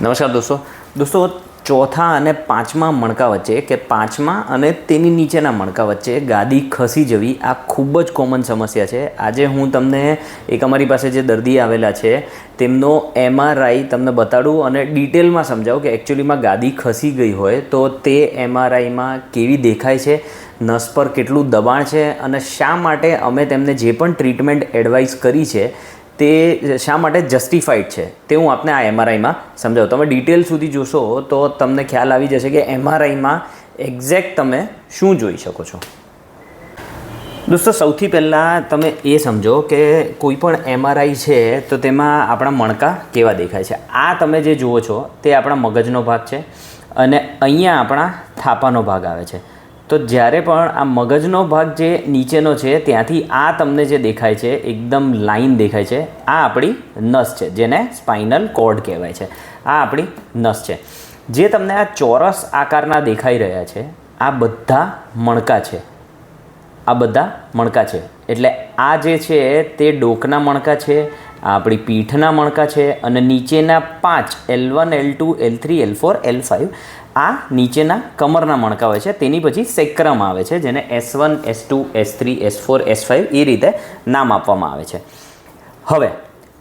નમસ્કાર દોસ્તો. દોસ્તો, ચોથા અને પાંચમા મણકા વચ્ચે, કે પાંચમા અને તેની નીચેના મણકા વચ્ચે ગાદી ખસી જવી આ ખૂબ જ કોમન સમસ્યા છે. આજે હું તમને એક અમારી પાસે જે દર્દી આવેલા છે, તેમનો એમઆરઆઈ તમને બતાડું અને ડિટેલમાં સમજાવું કે એકચ્યુઅલીમાં ગાદી ખસી ગઈ હોય તો તે એમઆરઆઈમાં કેવી દેખાય છે, નસ પર કેટલું દબાણ છે અને શા માટે અમે તેમને જે પણ ટ્રીટમેન્ટ એડવાઇસ કરી છે તે શા માટે જસ્ટિફાઈડ છે? તે હું આપને આ એમઆરઆઈમાં સમજાવું. તમે ડિટેલ સુધી જોશો તો તમને ખ્યાલ આવી જશે કે એમઆરઆઈમાં એક્ઝેક્ટ તમે શું જોઈ શકો છો. દોસ્તો, સૌથી પહેલાં તમે એ સમજો કે કોઈ પણ એમઆરઆઈ છે તો તેમાં આપણા મણકા કેવા દેખાય છે. આ તમે જે જુઓ છો તે આપણા મગજનો ભાગ છે અને અહીંયા આપણા થાપાનો ભાગ આવે છે. તો જ્યારે પણ આ મગજનો ભાગ જે નીચેનો છે, ત્યાંથી આ તમને જે દેખાય છે, એકદમ લાઈન દેખાય છે, આ આપણી નસ છે, જેને સ્પાઇનલ કોર્ડ કહેવાય છે. આ આપણી નસ છે. જે તમને આ ચોરસ આકારના દેખાઈ રહ્યા છે, આ બધા મણકા છે. આ બધા મણકા છે. એટલે આ જે છે, તે ડોકના મણકા છે આપણી પીઠના મણકા છે અને નીચેના પાંચ L one L two L three L four L five આ નીચેના કમરના મણકા હોય છે. તેની પછી સેક્રમ આવે છે, જેને S one S two S three S four S five એ રીતે નામ આપવામાં આવે છે. હવે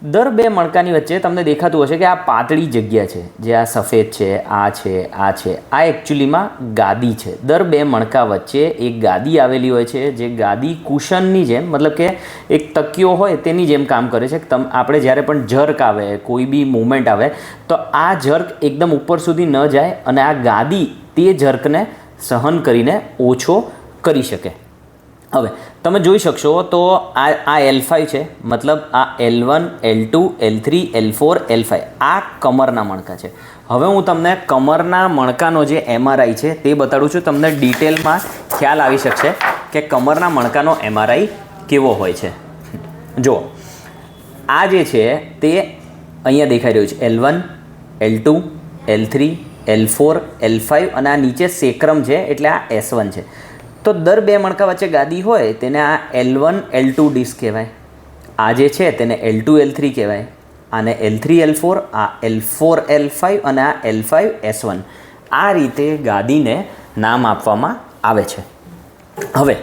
દર બે મણકાની વચ્ચે તમને દેખાતું હશે કે આ પાતળી જગ્યા છે, જે આ સફેદ છે, આ છે આ છે. આ એકચ્યુઅલીમાં ગાદી છે. દર બે મણકા વચ્ચે એક ગાદી આવેલી હોય છે, જે ગાદી કુશનની જેમ, મતલબ કે એક તકિયો હોય તેની જેમ કામ કરે છે. તમ, આપણે જ્યારે પણ જર્ક આવે, કોઈ બી મુવમેન્ટ આવે, તો આ જર્ક એકદમ ઉપર સુધી ન જાય અને આ ગાદી તે જર્કને સહન કરીને ઓછો કરી શકે. હવે, તમે જોઈ શકશો તો આ આ એલ ફાઈવ છે. મતલબ આ L one L two L three L four L five આ કમરના મણકા છે. હવે હું તમને કમરના મણકાનો જે એમઆરઆઈ છે તે બતાડું છું. તમને ડિટેલમાં ખ્યાલ આવી શકશે કે કમરના મણકાનો એમઆરઆઈ કેવો હોય છે. જુઓ. આ જે છે તે અહીંયા દેખાઈ રહ્યું છે. L one L two L three L four L five અને આ નીચે સેક્રમ છે એટલે આ એસ વન છે. તો દર બે મણકા વચ્ચે ગાદી હોય, તેને આ L one L two disc કહેવાય. આ જે છે, તેને એલ ટુ એલ થ્રી કહેવાય. આને એલ થ્રી એલ ફોર આ એલ ફોર એલ ફાઇવ અને આ એલ ફાઇવ એસ વન આ રીતે ગાદીને નામ આપવામાં આવે છે. હવે,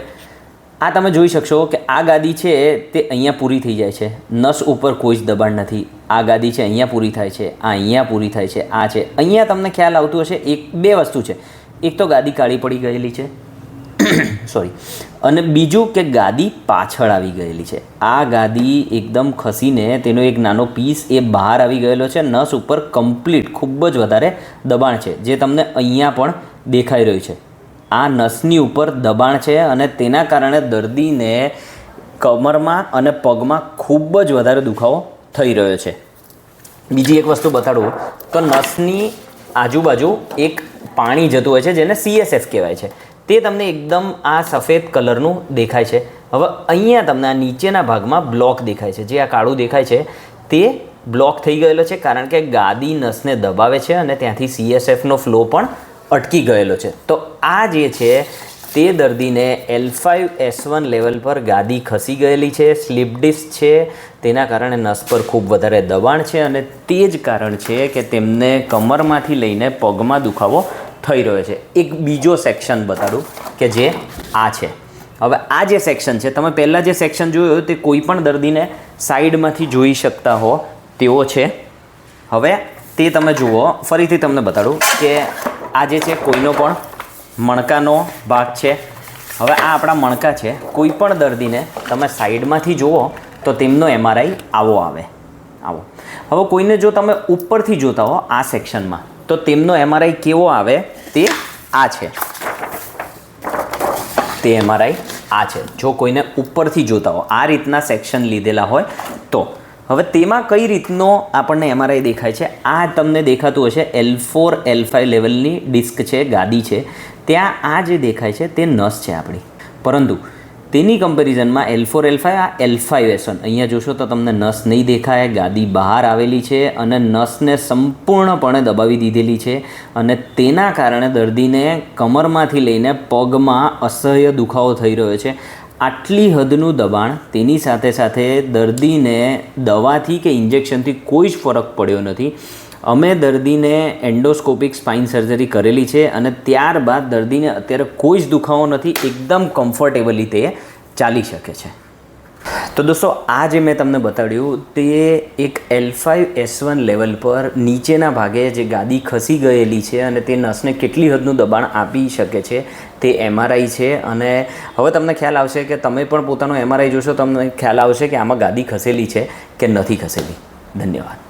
આ તમે જોઈ શકશો કે આ ગાદી છે, તે અહીંયા પૂરી થઈ જાય છે. નસ ઉપર કોઈ જ દબાણ નથી. આ ગાદી છે, અહીંયા પૂરી થાય છે. આ અહીંયા પૂરી થાય છે. આ છે. અહીંયા તમને ખ્યાલ આવતું હશે, એક બે વસ્તુ છે. એક તો ગાદી કાળી પડી ગયેલી છે. સોરી અને બીજું કે ગાદી પાછળ આવી ગયેલી છે. આ ગાદી એકદમ ખસીને તેનો એક નાનો પીસ એ બહાર આવી ગયેલો છે. નસ ઉપર કમ્પ્લીટ ખૂબ જ વધારે દબાણ છે, જે તમને અહીંયા પણ દેખાઈ રહ્યું છે. આ નસની ઉપર દબાણ છે અને તેના કારણે દર્દીને કમરમાં અને પગમાં ખૂબ જ વધારે દુખાવો થઈ રહ્યો છે. બીજી એક વસ્તુ બતાડું તો નસની આજુબાજુ એક પાણી જતું હોય છે, જેને સીએસએફ કહેવાય છે. તે તમને એકદમ આ સફેદ કલરનું દેખાય છે. હવે અહીંયા તમને આ નીચેના ભાગમાં બ્લોક દેખાય છે. જે આ કાળું દેખાય છે, તે બ્લોક થઈ ગયેલો છે કારણ કે ગાદી નસને દબાવે છે અને ત્યાંથી સીએસએફનો ફ્લો પણ અટકી ગયેલો છે. તો આ જે છે, તે દર્દીને L five S one level પર ગાદી ખસી ગયેલી છે, સ્લીપ ડિસ્ક છે, તેના કારણે નસ પર ખૂબ વધારે દબાણ છે અને તે જ કારણ છે કે તેમને કમરમાંથી લઈને પગમાં દુખાવો થઈ રહ્યો છે. એક બીજો સેક્શન બતાડું કે જે આ છે. હવે આ જે સેક્શન છે, તમે પહેલાં જે સેક્શન જોયું તે કોઈ પણ દર્દીને સાઈડમાંથી જોઈ શકતા હો તેવો છે. હવે તે તમે જુઓ. ફરીથી તમને બતાડું કે આ જે છે કોઈનો પણ મણકાનો ભાગ છે. હવે આ આપણા મણકા છે. કોઈ પણ દર્દીને તમે સાઈડમાંથી જુઓ તો તેમનો એમઆરઆઈ આવો આવે. આવો. હવે કોઈને જો તમે ઉપરથી જોતા હો આ સેક્શનમાં તો તેમનો એમઆરઆઈ કેવો આવે? તે આ છે. તે એમઆરઆઈ આ છે. જો કોઈને ઉપરથી જોતા હોય આ રીતના સેક્શન લીધેલા હોય તો. હવે તેમાં કઈ રીતનો આપણને એમઆરઆઈ દેખાય છે? આ તમને દેખાતું હશે એલ ફોર, એલ ફાઇવ લેવલની ડિસ્ક છે ગાદી છે. ત્યાં આ જે દેખાય છે તે નસ છે આપણી. પરંતુ તેની કમ્પેરિઝનમાં એલ ફોર એલ ફાઇવ આ એલ ફાઇવ એસન અહીંયા જોશો તો તમને નસ નહીં દેખાય, ગાદી બહાર આવેલી છે અને નસને સંપૂર્ણપણે દબાવી દીધેલી છે અને તેના કારણે દર્દીને કમરમાંથી લઈને પગમાં અસહ્ય દુખાવો થઈ રહ્યો છે. આટલી હદનું દબાણ, તેની સાથે સાથે દર્દીને દવાથી કે ઇન્જેક્શનથી કોઈ જ ફરક પડ્યો નથી. અમે દર્દીને એન્ડોસ્કોપિક સ્પાઇન સર્જરી કરેલી છે અને ત્યારબાદ દર્દીને અત્યારે કોઈ જ દુખાવો નથી, એકદમ કમ્ફર્ટેબલી તે ચાલી શકે છે. તો દોસ્તો, આ જે મેં તમને બતાડ્યું તે એક L five S one level પર નીચેના ભાગે જે ગાદી ખસી ગયેલી છે અને તે નસને કેટલી હદનું દબાણ આપી શકે છે તે એમઆરઆઈ છે અને હવે તમને ખ્યાલ આવશે કે તમે પણ પોતાનો એમઆરઆઈ જોશો તમને ખ્યાલ આવશે કે આમાં ગાદી ખસેલી છે કે નથી ખસેલી. ધન્યવાદ.